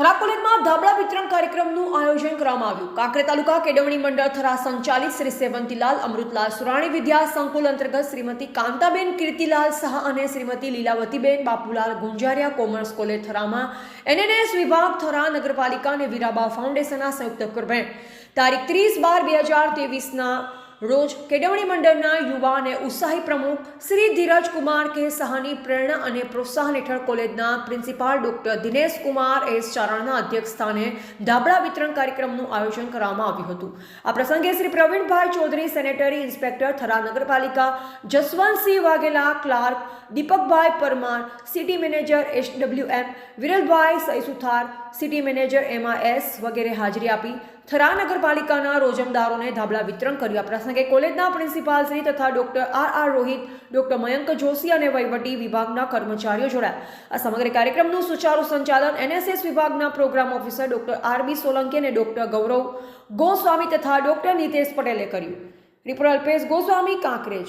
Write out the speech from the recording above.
થરા કોલેજમાં ધાબળા વિતરણ કાર્યક્રમનું આયોજન કરવામાં આવ્યું. કાંકરે તાલુકા કેળવણી મંડળ થરા સંચાલિત શ્રી સેવંતીલાલ અમૃતલાલ સુરાણી વિદ્યા સંકુલ અંતર્ગત શ્રીમતી કાંતાબેન કીર્તિલાલ શાહ અને શ્રીમતી લીલાવતીબેન બાપુલાલ ગુંજારિયા કોમર્સ કોલેજ થરામાં એનએનએસ વિભાગ થરા નગરપાલિકા અને વીરાબા ફાઉન્ડેશનના સંયુક્ત ઉપક્રમે તારીખ ત્રીસ બાર બે હજાર તેવીસના રોજ કેળવણી મંડળના યુવા અને ઉત્સાહી પ્રમુખ શ્રી ધીરજ કુમાર કે સહાની પ્રેરણા અને પ્રોત્સાહન હેઠળ કોલેજના principal doctor Dinesh Kumar S ચારણના અધ્યક્ષ સ્થાને ધાબળા વિતરણ કાર્યક્રમનું આયોજન કરવામાં આવ્યું હતું. આ પ્રસંગે શ્રી પ્રવીણભાઈ ચૌધરી, સેનેટરી ઇન્સ્પેક્ટર થરા નગરપાલિકા, Jaswantsinh Vaghela, clerk Deepakbhai Parmar, city manager S M Viralbhai Saisuthar, city manager MIS વગેરે હાજરી આપી થરા નગરપાલિકાના રોજમદારોને ધાબળા વિતરણ કર્યું. આ પ્રસંગે કોલેજના પ્રિન્સિપાલ શ્રી તથા doctor R R Rohit, doctor Mayank Joshi અને વહીવટી વિભાગના કર્મચારીઓ જોડાયા. આ સમગ્ર કાર્યક્રમનું સુચારુ સંચાલન એનએસએસ વિભાગના program officer doctor R B Solanki અને ડોક્ટર ગૌરવ ગોસ્વામી તથા ડોક્ટર નીતેશ પટેલે કર્યું. રિપોર્ટ અલ્પેશ ગોસ્વામી, કાંકરેજ.